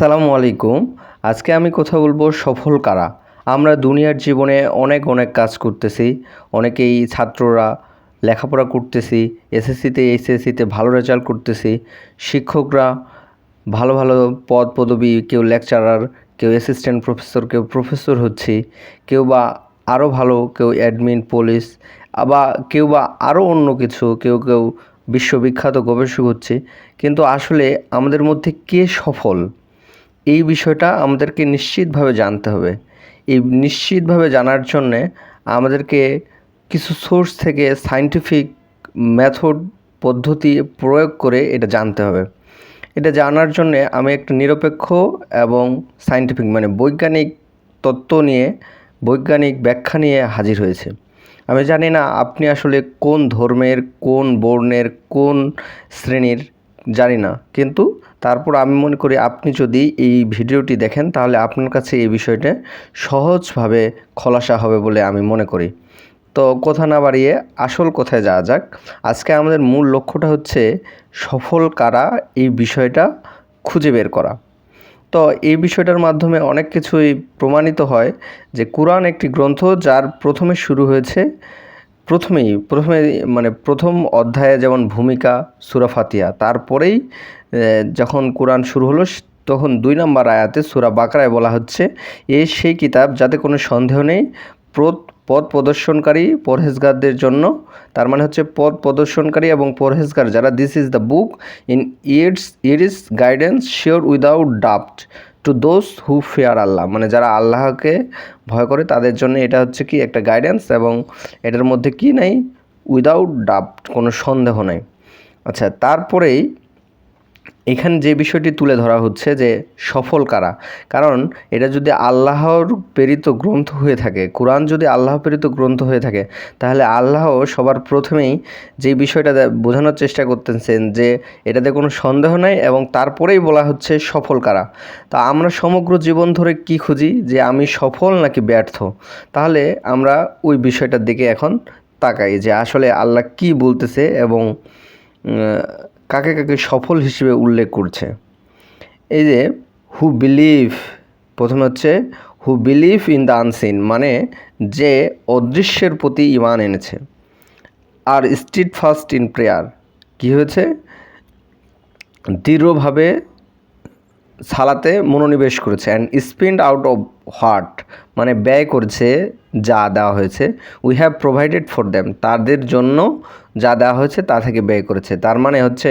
আসসালামু আলাইকুম। আজকে আমি কথা বলব সফল কারা। আমরা দুনিয়ার জীবনে অনেক অনেক কাজ করতেছি, অনেকেই ছাত্ররা লেখাপড়া করতেছি, এসএসসিতে, এইচএসসিতে ভালো রেজাল্ট করতেছি, শিক্ষকরা ভালো ভালো পদ পদবি, কেউ লেকচারার কেউ অ্যাসিস্ট্যান্ট প্রফেসর কেউ প্রফেসর হচ্ছি, কেউ বা আরও ভালো, কেউ অ্যাডমিন পুলিশ আবার কেউ বা আরও অন্য কিছু, কেউ কেউ বিশ্ববিখ্যাত গবেষক হচ্ছে। কিন্তু আসলে আমাদের মধ্যে কে সফল? এই বিষয়টা আমাদেরকে নিশ্চিতভাবে জানতে হবে। এই নিশ্চিতভাবে জানার জন্যে আমাদেরকে কিছু সোর্স থেকে সায়েন্টিফিক মেথড পদ্ধতি প্রয়োগ করে এটা জানতে হবে। এটা জানার জন্যে আমি একটা নিরপেক্ষ এবং সাইন্টিফিক মানে বৈজ্ঞানিক তত্ত্ব নিয়ে, বৈজ্ঞানিক ব্যাখ্যা নিয়ে হাজির হয়েছে। আমি জানি না আপনি আসলে কোন ধর্মের, কোন বর্ণের, কোন শ্রেণির জানি না। কিন্তু তারপর আমি মনে করি আপনি যদি এই ভিডিওটি দেখেন, তাহলে আপনার কাছে এই বিষয়টা সহজভাবে খোলাসা হবে বলে আমি মনে করি। তো কথা না বাড়িয়ে আসল কথায় যাওয়া যাক। আজকে আমাদের মূল লক্ষ্যটা হচ্ছে সফল কারা, এই বিষয়টা খুঁজে বের করা। তো এই বিষয়টার মাধ্যমে অনেক কিছুই প্রমাণিত হয় যে কোরআন একটি গ্রন্থ যার প্রথমে শুরু হয়েছে প্রথমেই, প্রথমে মানে প্রথম অধ্যায়ে যেমন ভূমিকা, সুরা ফাতিয়া তারপরেই যখন কোরআন শুরু হলো তখন দুই নম্বর আয়াতে সুরা বাকরায় বলা হচ্ছে, এ সেই কিতাব যাতে কোনো সন্দেহ নেই পথ প্রদর্শনকারী পরহেজগারদের জন্য, তার মানে হচ্ছে পথ প্রদর্শনকারী এবং পরহেজগার, যারা this is the book in its it is guidance sure without ডাফট to those who fear Allah. মানে যারা আল্লাহকে ভয় করে, তাদের জন্য এটা হচ্ছে কি একটা গাইডেন্স এবং এটার মধ্যে কি নাই? উইদাউট ডাব কোনো সন্দেহ নাই। আচ্ছা তারপরেই এখানে যে বিষয়টি তুলে ধরা হচ্ছে যে সফল কারা? কারণ এটা যদি আল্লাহর প্রেরিত গ্রন্থ হয়ে থাকে, কোরআন যদি আল্লাহ প্রেরিত গ্রন্থ হয়ে থাকে, তাহলে আল্লাহ সবার প্রথমেই যে বিষয়টা বোঝানোর চেষ্টা করতেছেন যে এটাতে কোনো সন্দেহ নাই এবং তারপরেই বলা হচ্ছে সফল কারা। তা আমরা সমগ্র জীবন ধরে কি খুঁজি? যে আমি সফল নাকি ব্যর্থ? তাহলে আমরা ওই বিষয়টার দিকে এখন তাকাই যে আসলে আল্লাহ কি বলতেছে এবং কাকে কাকে সফল হিসেবে উল্লেখ করছে? এই যে হু বিলিভ প্রথমে হচ্ছে who believe in the unseen মানে যে অদৃশ্যের প্রতি ইমান এনেছে। আর স্ট্রিট ফার্স্ট ইন প্রেয়ার কী হয়েছে? দৃঢ়ভাবে সালাতে মনোনিবেশ করেছে and spend out of heart মানে ব্যয় করছে যা দেওয়া হয়েছে। We have provided for them তাদের জন্য যা দেওয়া হয়েছে তা থেকে ব্যয় করেছে। তার মানে হচ্ছে,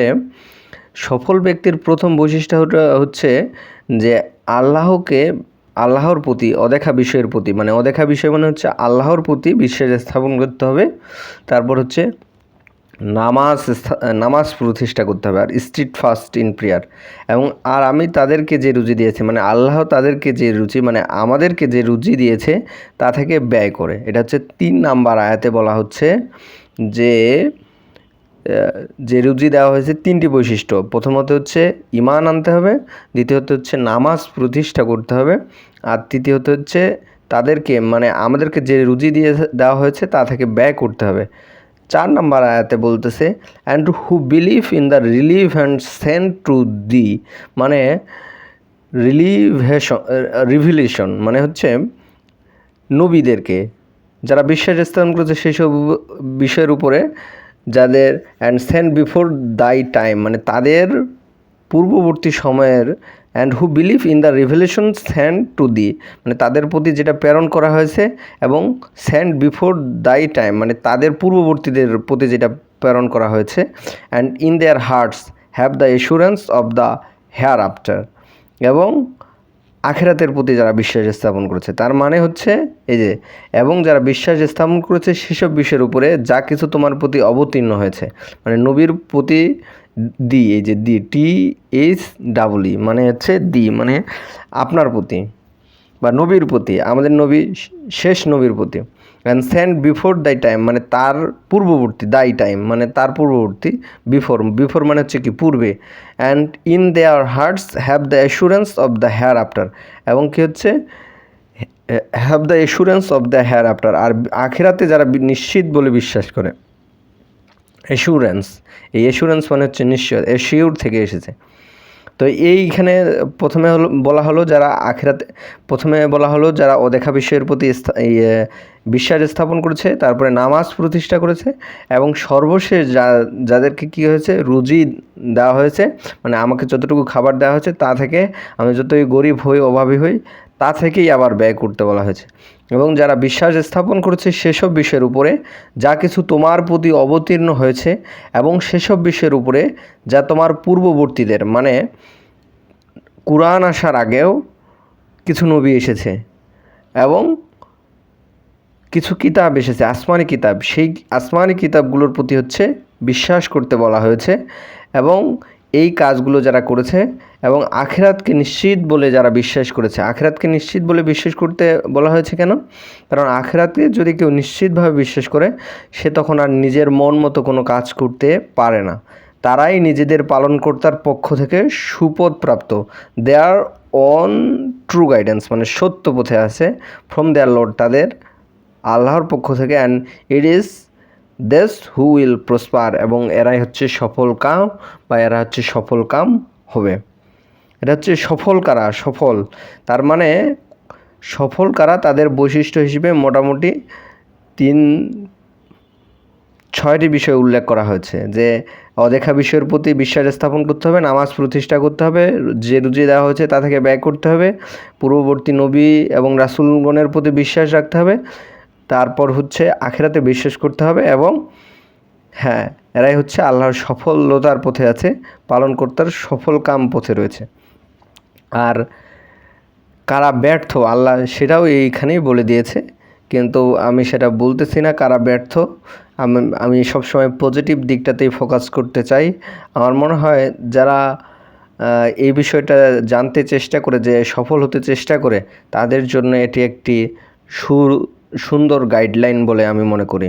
সফল ব্যক্তির প্রথম বৈশিষ্ট্য হচ্ছে যে আল্লাহকে, আল্লাহর প্রতি অদেখা বিষয়ের প্রতি মানে অদেখা বিষয় মানে হচ্ছে আল্লাহর প্রতি বিশ্বাস স্থাপন করতে হবে। তারপর হচ্ছে নামাজ নামাজ প্রতিষ্ঠা করতে হবে আর স্ট্রিট ফাস্ট ইন প্রেয়ার। এবং আর আমি তাদেরকে যে রুজি দিয়েছি মানে আল্লাহ তাদেরকে যে রুচি মানে আমাদেরকে যে রুজি দিয়েছে, তা থেকে ব্যয় করে। এটা হচ্ছে তিন নাম্বার আয়াতে বলা হচ্ছে যে যে রুজি দেওয়া হয়েছে তিনটি বৈশিষ্ট্য। প্রথমত হচ্ছে ইমান আনতে হবে, দ্বিতীয়ত হচ্ছে নামাজ প্রতিষ্ঠা করতে হবে, আর তৃতীয়ত হচ্ছে তাদেরকে মানে আমাদেরকে যে রুজি দিয়ে দেওয়া হয়েছে, তা থেকে ব্যয় করতে হবে। চার নম্বর আয়াতে বলতেছে and who believe in the relieve and sent to thee মানে রিলিভেশন রিভিলেশন মানে হচ্ছে নবীদেরকে, যারা বিশ্বাস স্থাপন করেছে সেসব বিষয়ের উপরে, যাদের and sent before thy time মানে তাদের পূর্ববর্তী সময়ের and who believe in the revolution sent to thee মানে তাদের প্রতি যেটা প্রেরণ করা হয়েছে এবং স্যান্ড বিফোর দাই টাইম মানে তাদের পূর্ববর্তীদের প্রতি যেটা প্রেরণ করা হয়েছে and in their hearts have the assurance of the hereafter এবং আখেরাতের প্রতি যারা বিশ্বাস স্থাপন করেছে, তার মানে হচ্ছে এই যে, এবং যারা বিশ্বাস স্থাপন করেছে সেসব বিষয়ের উপরে যা কিছু তোমার প্রতি অবতীর্ণ হয়েছে মানে নবীর প্রতি দি এই যে দি টি এইচ ডাবল ই মানে হচ্ছে দি মানে আপনার প্রতি বা নবীর প্রতি, আমাদের নবী শেষ নবীর প্রতি। And send before thy time মানে তার পূর্ববর্তী দাই টাইম মানে তার পূর্ববর্তী বিফোর বিফোর মানে হচ্ছে কি পূর্বে। And in their hearts have the assurance of the hereafter এবং কী হচ্ছে? Have the assurance of the hereafter আর আখেরাতে যারা নিশ্চিত বলে বিশ্বাস করে। অ্যাসুরেন্স এই অ্যাসুরেন্স মানে হচ্ছে নিশ্চয় অ্যাসিউর থেকে এসেছে। তো এইখানে প্রথমে হলো, বলা হলো যারা আখেরাতে, প্রথমে বলা হলো যারা অদেখা বিষয়ের প্রতি বিশ্বাস স্থাপন করেছে, তারপরে নামাজ প্রতিষ্ঠা করেছে, এবং সর্বশেষ যা, যাদেরকে কী হয়েছে, রুজি দেওয়া হয়েছে মানে আমাকে যতটুকু খাবার দেওয়া হয়েছে, তা থেকে আমি যতই গরিব হই, অভাবী হই তা থেকেই আবার ব্যয় করতে বলা হয়েছে। এবং যারা বিশ্বাস স্থাপন করেছে সেসব বিষয়ের উপরে যা কিছু তোমার প্রতি অবতীর্ণ হয়েছে এবং সেসব বিষয়ের উপরে যা তোমার পূর্ববর্তীদের মানে কোরআন আসার আগেও কিছু নবী এসেছে এবং কিছু কিতাব এসেছে, আসমানি কিতাব। সেই আসমানি কিতাবগুলোর প্রতি হচ্ছে বিশ্বাস করতে বলা হয়েছে এবং এই কাজগুলো যারা করেছে এবং আখেরাতকে নিশ্চিত বলে যারা বিশ্বাস করেছে। আখেরাতকে নিশ্চিত বলে বিশ্বাস করতে বলা হয়েছে কেন? কারণ আখেরাতকে যদি কেউ নিশ্চিতভাবে বিশ্বাস করে, সে তখন আর নিজের মন মতো কোনো কাজ করতে পারে না। তারাই নিজেদের পালনকর্তার পক্ষ থেকে সুপদ প্রাপ্ত। দেয়ার অন ট্রু গাইডেন্স মানে সত্য পথে আছে। ফ্রম দেয়ার লর্ড তাদের আল্লাহর পক্ষ থেকে অ্যান্ড ইট ইজ দেস হু উইল প্রসপার এবং এরাই হচ্ছে সফল কাম বা এরা হচ্ছে সফল কাম হবে। এটা হচ্ছে সফল কারা? সফল। তার মানে সফল কারা? তাদের বৈশিষ্ট্য হিসেবে মোটামুটি তিন, ছয়টি বিষয় উল্লেখ করা হয়েছে। যে অদেখা বিষয়ের প্রতি বিশ্বাস স্থাপন করতে হবে, নামাজ প্রতিষ্ঠা করতে হবে, যে রুজি দেওয়া হয়েছে তা থেকে ব্যয় করতে হবে, পূর্ববর্তী নবী এবং রাসুলগণের প্রতি বিশ্বাস রাখতে হবে তারপর হচ্ছে আখেরাতে বিশ্বাস করতে হবে এবং হ্যাঁ এরাই হচ্ছে আল্লাহর সফলতার পথে আছে, পালনকর্তার সফল কাম পথে রয়েছে। আর কারা ব্যর্থ, আল্লাহ সেটাও এইখানেই বলে দিয়েছে, কিন্তু আমি সেটা বলতেছি না কারা ব্যর্থ। আমি আমি সবসময় পজিটিভ দিকটাতেই ফোকাস করতে চাই। আমার মনে হয় যারা এই বিষয়টা জানতে চেষ্টা করে, যে সফল হতে চেষ্টা করে, তাদের জন্য এটি একটি সুর সুন্দর গাইডলাইন বলে আমি মনে করি।